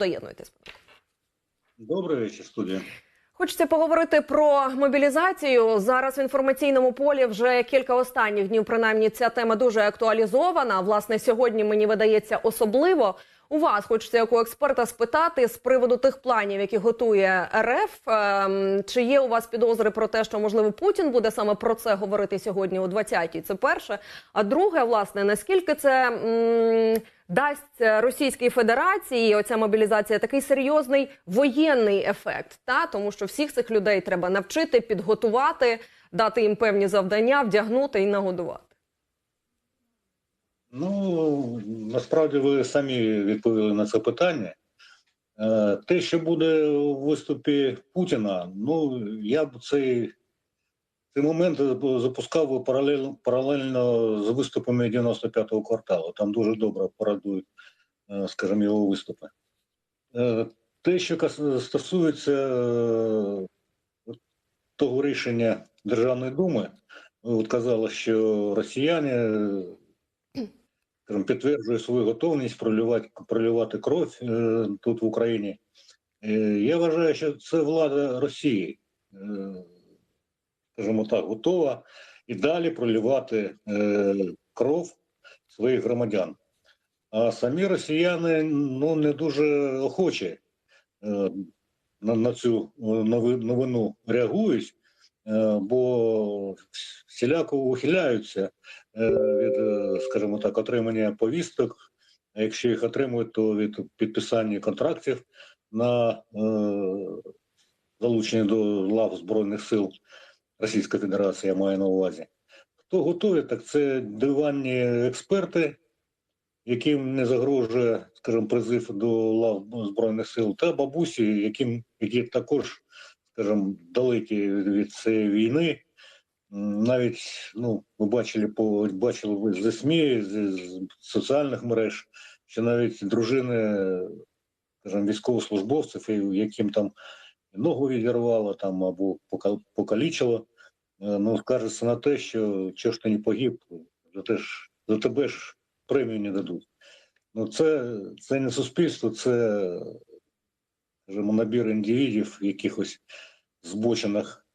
Доєднуйтесь. Добрий вечір, студія. Хочеться поговорити про мобілізацію. Зараз в інформаційному полі вже кілька останніх днів. Принаймні, ця тема дуже актуалізована. Власне, сьогодні мені видається особливо. У вас хочеться як у експерта спитати з приводу тих планів, які готує РФ. ем, Чи є у вас підозри про те, що можливо Путін буде саме про це говорити сьогодні о 20-й? Це перше. А друге, власне, наскільки це дасть Російській Федерації оця мобілізація такий серйозний воєнний ефект? Та тому, що всіх цих людей треба навчити, підготувати, дати їм певні завдання, вдягнути і нагодувати. Ну насправді ви самі відповіли на це питання. Е, Те, що буде у виступі Путіна, ну я б цей, цей момент запускав паралельно, паралельно з виступами 95-го кварталу. Там дуже добре порадують, е, скажімо, його виступи. Е, Те, що стосується того рішення Державної думи, от казали, що росіяни скажімо, підтверджує свою готовність проливати, проливати кров е, тут в Україні. Е, я вважаю, що це влада Росії, е, скажімо так, готова і далі проливати кров своїх громадян. А самі росіяни ну, не дуже охоче на, на цю нови- новину реагують, бо всіляко ухиляються від, е, скажімо так, отримання повісток. А якщо їх отримують, то від підписання контрактів на е, залучення до лав Збройних сил Російської Федерації, я маю на увазі. Хто готові, так це диванні експерти, яким не загрожує, скажімо, призив до лав Збройних сил, та бабусі, яким, які також, скажімо, далекі від, цієї війни, навіть ну ви бачили по бачили з СМІ, з, з соціальних мереж, що навіть дружини, скажімо, військовослужбовців, яким там ногу відірвало там або покалічило, е, ну скажеться на те, що чого ж ти не погиб, за те ж за тебе ж премію не дадуть. Ну це, це не суспільство, це скажімо, набір індивідів, якихось збочених.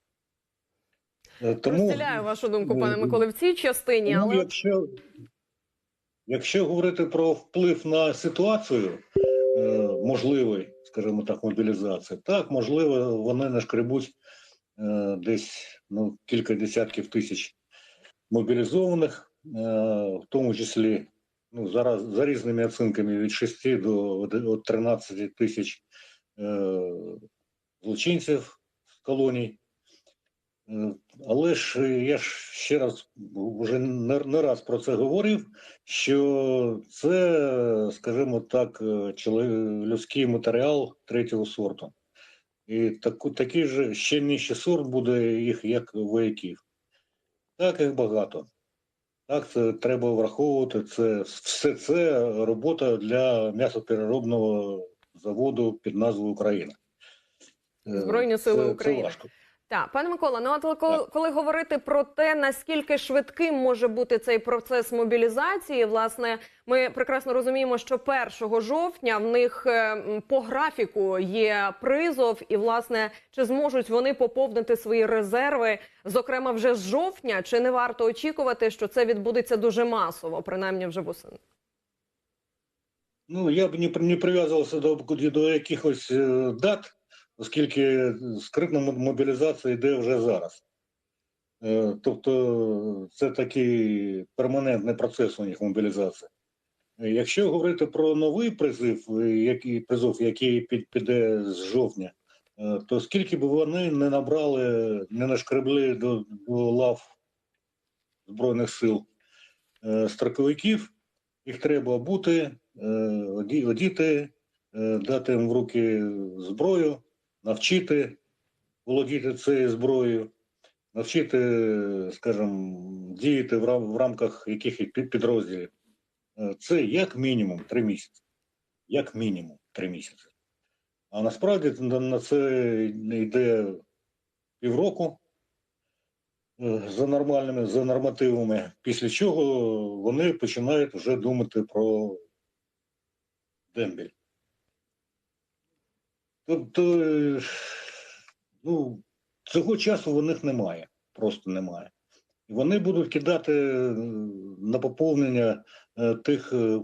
Е, Тому Розділяю вашу думку, пане е, Миколе, в цій частині, Ну, але якщо, якщо говорити про вплив на ситуацію, е, можливий, скажімо так, мобілізації, так, можливо, вони нашкребуть десь ну, кілька десятків тисяч мобілізованих, в тому числі ну, зараз за різними оцінками від 6 до од- 13 тисяч злочинців з колоній. Але ж я ж ще раз вже не, не раз про це говорив, що це, скажімо так, е, людський матеріал третього сорту. І таку, такий же ще нижчий сорт буде їх як вояків. Так їх багато. Так, це треба враховувати. Це все це робота для м'ясопереробного заводу під назвою Україна. Е, Збройні сили це- України. Це важко. Так, пане Микола, ну от коли, коли говорити про те, наскільки швидким може бути цей процес мобілізації, власне, ми прекрасно розуміємо, що 1 жовтня в них е, по графіку є призов, і власне чи зможуть вони поповнити свої резерви, зокрема вже з жовтня, чи не варто очікувати, що це відбудеться дуже масово, принаймні вже восени? Ну, я б не, не прив'язувався до, до якихось е, дат, оскільки скритна мобілізація йде вже зараз. Е, тобто це такий перманентний процес у них мобілізації. Е, Якщо говорити про новий призив, який, призов, який піде з жовтня, е, то скільки б вони не набрали, не нашкребли до, до лав Збройних сил е, строковиків, їх треба бути, одіти, дати їм в руки зброю, навчити володіти цією зброєю, навчити, скажімо, діяти в, рамках яких підрозділів. Е, Це як мінімум три місяці. Як мінімум три місяці. А насправді на це йде півроку е, за нормальними, за нормативами, після чого вони починають вже думати про дембіль. Тобто, ну, цього часу в них немає, просто немає. І вони будуть кидати е, на поповнення е, тих е,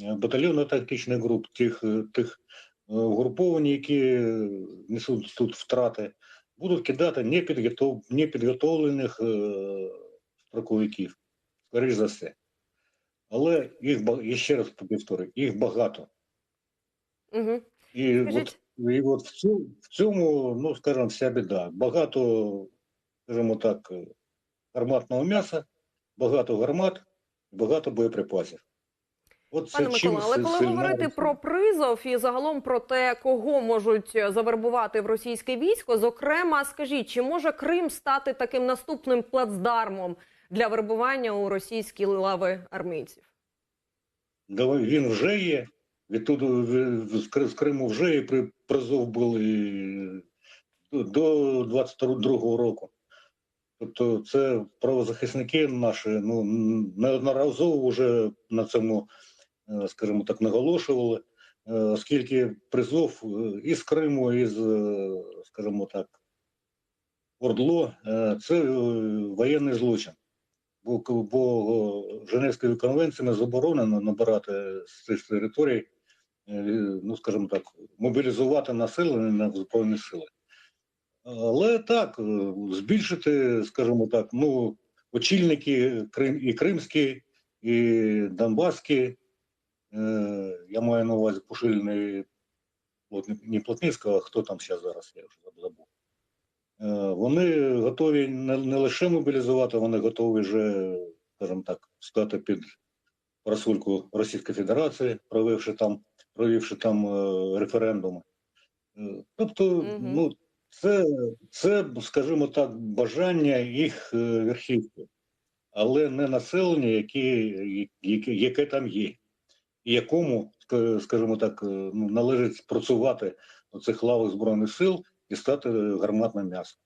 батальйонно-тактичних груп, тих, тих угруповань, які несуть тут втрати, будуть кидати непідготов... непідготовлених строковиків, скоріш за все. Але їх я ще раз повторюю, їх багато. Угу. І Скажіть- от, і от в цьому, в цьому, ну скажімо, вся біда. Багато, скажімо так, е, гарматного м'яса, багато гармат, багато боєприпасів. От Пане Микола, але коли говорити про призов і загалом про те, кого можуть завербувати в російське військо, зокрема, скажіть, чи може Крим стати таким наступним плацдармом для вербування у російські лави армійців? Давай, він вже є. Відтуди з Криму вже і при призов був і до- до 22-го року. Тобто це правозахисники наші ну, неодноразово вже на цьому, е, скажімо так, наголошували, е, оскільки призов е, із Криму, із, скажімо так, Ордло це воєнний злочин. Бо, Женевською конвенціями заборонено набирати з цих територій, ну скажімо так, мобілізувати населення на Збройні сили. Але так, е, збільшити, скажімо так, ну, очільники Крим, і кримські, і донбаські, е, я маю на увазі поширений, от, не Плотницького, а хто там зараз зараз, я вже забув. Е, Вони готові не, не лише мобілізувати, вони готові вже, скажімо так, стати під просульку Російської Федерації, провівши там, провівши там е, референдуми. Е, Тобто, Мгм. ну, це, це, скажімо так, бажання їх е, верхівки, але не населення, які, яке, яке там є, і якому, ска- скажімо так, ну, належить працювати у цих лавах Збройних сил і стати гарматним м'ясом.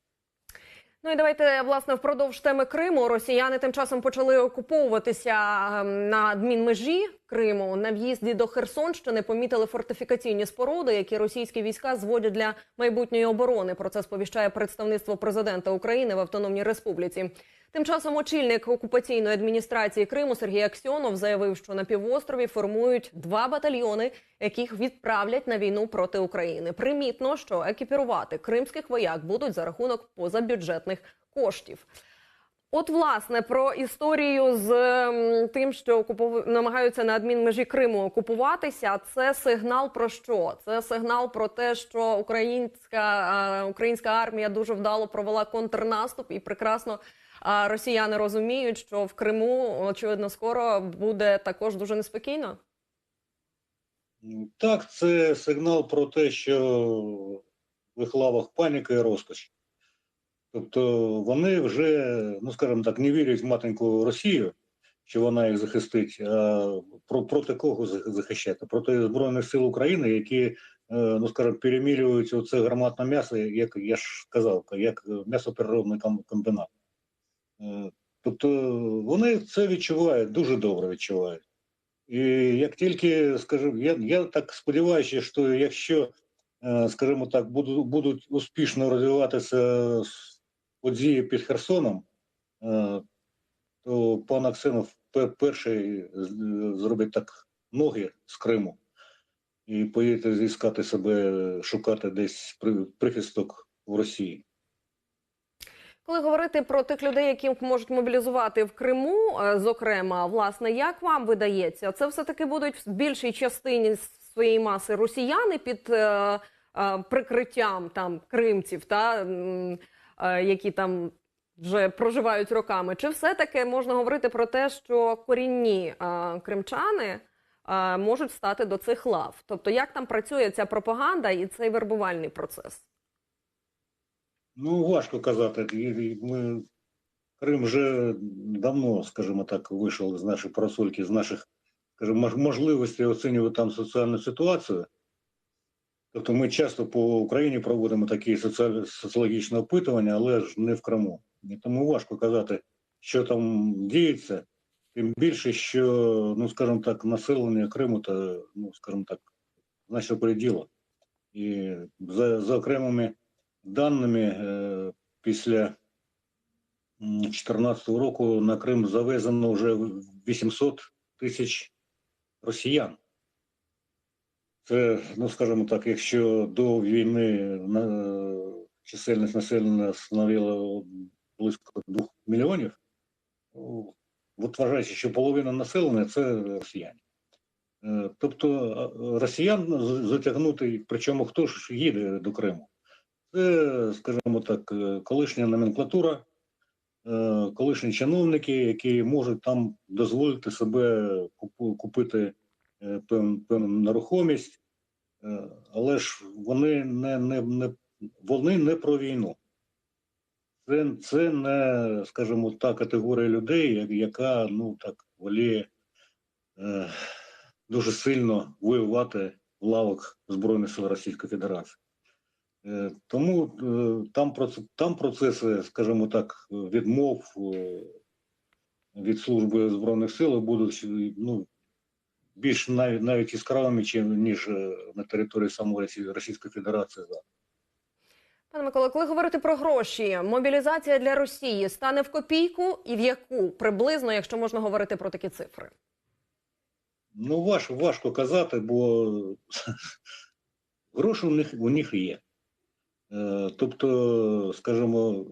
Ну і давайте власне впродовж теми Криму. Росіяни тим часом почали окуповуватися ем, на адмінмежі Криму. На в'їзді до Херсонщини помітили фортифікаційні споруди, які російські війська зводять для майбутньої оборони. Про це сповіщає представництво президента України в Автономній Республіці. Тим часом очільник окупаційної адміністрації Криму Сергій Аксьонов заявив, що на півострові формують два батальйони, яких відправлять на війну проти України. Примітно, що екіпірувати кримських вояк будуть за рахунок позабюджетних коштів. От, власне, про історію з ем, тим, що окупов... намагаються на адмінмежі Криму окупуватися. Це сигнал про що? Це сигнал про те, що українська, е, українська армія дуже вдало провела контрнаступ і прекрасно а росіяни розуміють, що в Криму очевидно скоро буде також дуже неспокійно. Так, це сигнал про те, що в їх лавах паніка і розпач. Тобто вони вже, ну скажімо так, не вірять в матеньку Росію, що вона їх захистить. А про, проти кого захищати? Проти Збройних сил України, які, е, ну скажімо, перемілюють оце гарматне м'ясо, як я ж сказав, як м'ясопереробний комбінат. Е, Тобто вони це відчувають, дуже добре відчувають. І як тільки, скажімо, я, я так сподіваюся, що якщо, е, скажімо так, будуть, будуть успішно розвиватися події під Херсоном, е, то пан Аксенов перший з- зробить так ноги з Криму і поїде зіскати себе, шукати десь при- прихисток в Росії. Коли говорити про тих людей, які можуть мобілізувати в Криму, е, зокрема, власне, як вам видається, це все таки будуть в більшій частині своєї маси росіяни під е, е, прикриттям там кримців, та е, які там вже проживають роками, чи все таки можна говорити про те, що корінні е, кримчани е, можуть стати до цих лав? Тобто, як там працює ця пропаганда і цей вербувальний процес? Ну, важко казати. Ми... Крим вже давно, скажімо так, вийшов з нашої просульки, з наших скажімо, можливостей оцінювати там соціальну ситуацію. Тобто ми часто по Україні проводимо такі соціологічні опитування, але ж не в Криму. І тому важко казати, що там діється. Тим більше, що, ну, скажімо так, населення Криму та, ну, скажімо так, значно переділо. І за, за окремими даними, е, після 2014 року на Крим завезено вже 800 тисяч росіян. Це, ну скажімо так, якщо до війни на, чисельність населення становила близько 2 мільйонів, ну, от вважаючи, що половина населення це росіяни. Е, Тобто росіян затягнути, причому хто ж їде до Криму? Це, скажімо так, е, колишня номенклатура, е, колишні чиновники, які можуть там дозволити себе купити певну певну нерухомість, Е, але ж вони не, не, не, вони не про війну. Це, це не, скажімо, та категорія людей, яка ну так воліє е, дуже сильно воювати в лавах Збройних сил Російської Федерації. Е, Тому е, там, там процеси, скажімо так, відмов е, від служби Збройних сил будуть ну, більш навіть навіть яскравими, чим ніж е, на території самої Російської Федерації зараз. Пане Микола, коли говорити про гроші, мобілізація для Росії стане в копійку і в яку приблизно, якщо можна говорити про такі цифри? Ну, важ, важко казати, бо гроші у них, у них є. Е, Тобто, скажімо,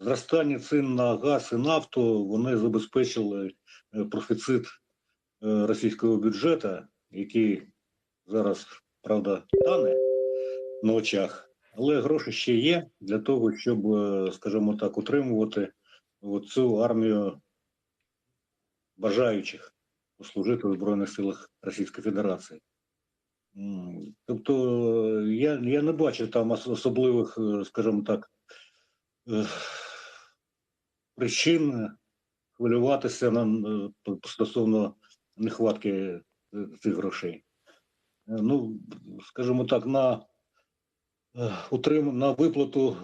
зростання цін на газ і нафту вони забезпечили е, профіцит е, російського бюджету, який зараз, правда, тане на очах, але гроші ще є для того, щоб, е, скажімо так, утримувати цю армію бажаючих послужити у Збройних силах Російської Федерації. Тобто я, я не бачу там особливих, скажімо так, причин хвилюватися на, е, стосовно нехватки е, цих грошей. Е, Ну, скажімо так, на утрим, на виплату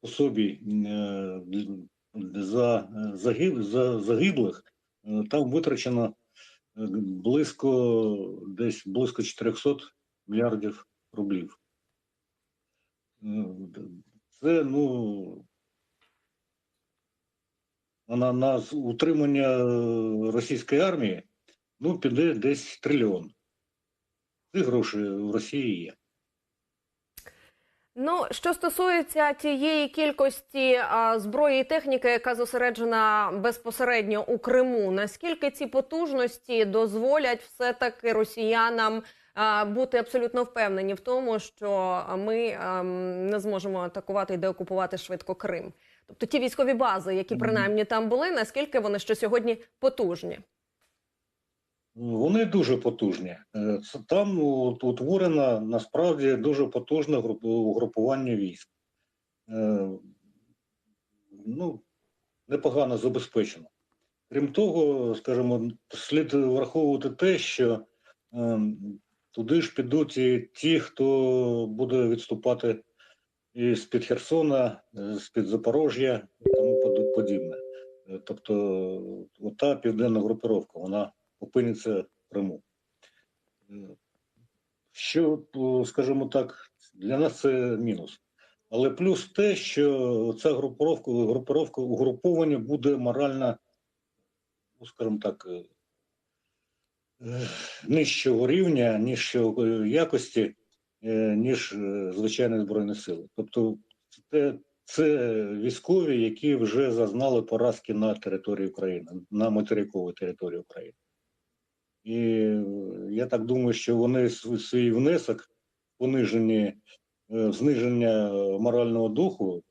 пособій е, за, загиб, за загиблих там витрачено близько десь близько 400 мільярдів рублів. Це ну на, на утримання е, російської армії ну, піде десь трильйон. Ці гроші в Росії є. Ну, що стосується тієї кількості а, зброї і техніки, яка зосереджена безпосередньо у Криму, наскільки ці потужності дозволять все-таки росіянам а, бути абсолютно впевнені в тому, що ми ем, не зможемо атакувати і деокупувати швидко Крим? Тобто ті військові бази, які принаймні там були, наскільки вони ще сьогодні потужні? Вони дуже потужні. Е, Там утворено насправді дуже потужне угрупування військ. Е, Ну, непогано забезпечено. Крім того, скажімо, слід враховувати те, що е, туди ж підуть і ті, хто буде відступати із під Херсона, е, з-під Запорожжя і тому подібне. Е, Тобто, ота південна групировка, вона опиниться в Криму. Е, Що, скажімо так, для нас це мінус. Але плюс те, що ця групировка, групировка угруповання буде морально, ну, скажімо так, е, нижчого рівня, нижчого е, якості, е, ніж е, звичайні збройні сили. Тобто, це, це військові, які вже зазнали поразки на території України, на материковій території України. І я так думаю, що вони свій внесок в зниження морального духу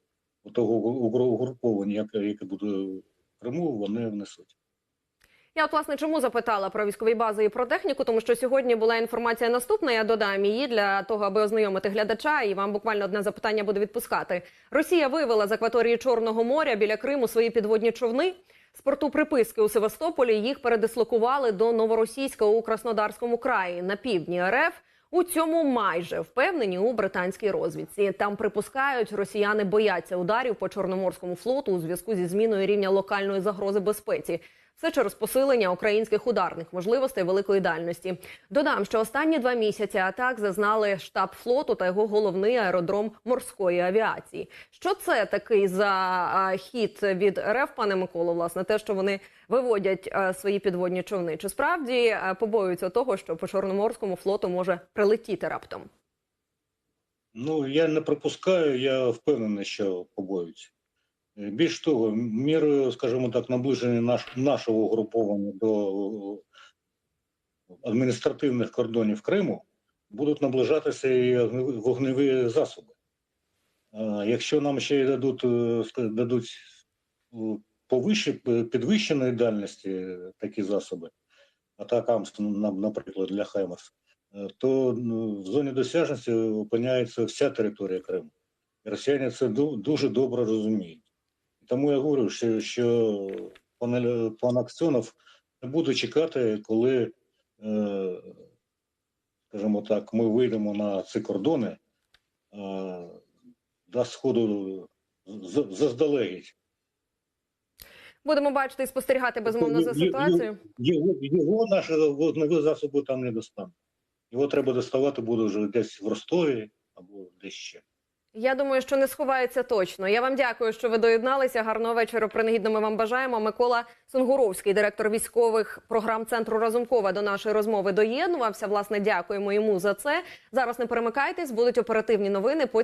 того угру- угруповання, яке буде в Криму, вони внесуть. Я от власне чому запитала про військові бази і про техніку, тому що сьогодні була інформація наступна. Я додам її для того, аби ознайомити глядача. І вам буквально одне запитання буде відпускати. Росія вивела з акваторії Чорного моря біля Криму свої підводні човни. З порту приписки у Севастополі їх передислокували до Новоросійська у Краснодарському краї на півдні РФ. У цьому майже впевнені у британській розвідці. Там припускають, росіяни бояться ударів по чорноморському флоту у зв'язку зі зміною рівня локальної загрози безпеці. Все через посилення українських ударних можливостей великої дальності. Додам, що останні два місяці атак зазнали штаб флоту та його головний аеродром морської авіації. Що це такий за хід від РФ, пане Миколо? Власне, те, що вони виводять свої підводні човни, чи справді побоюються того, що по чорноморському флоту може прилетіти раптом? Ну, я не припускаю, я впевнений, що побоюються. Більш того, мірою, скажімо так, наближення наш, нашого угруповання до адміністративних кордонів Криму будуть наближатися і вогневі засоби. Якщо нам ще й дадуть, е, дадуть е, повище, підвищеної дальності такі засоби, атакам, наприклад, для Хаймерс, е, то ну, в зоні досяжності опиняється вся територія Криму. Росіяни це дуже добре розуміють. Тому я говорю, що, що пан, пан Аксьонов не буде чекати, коли, е, скажімо так, ми вийдемо на ці кордони е, до сходу заздалегідь. Будемо бачити і спостерігати безумовно за ситуацією. Його, його наші вогневі засоби там не достануть. Його треба доставати буде вже десь в Ростові або десь ще. Я думаю, що не сховається точно. Я вам дякую, що ви доєдналися. Гарного вечора. Принагідно ми вам бажаємо. Микола Сунгуровський, директор військових програм центру Разумкова, до нашої розмови доєднувався. Власне, дякуємо йому за це. Зараз не перемикайтесь, будуть оперативні новини. Потім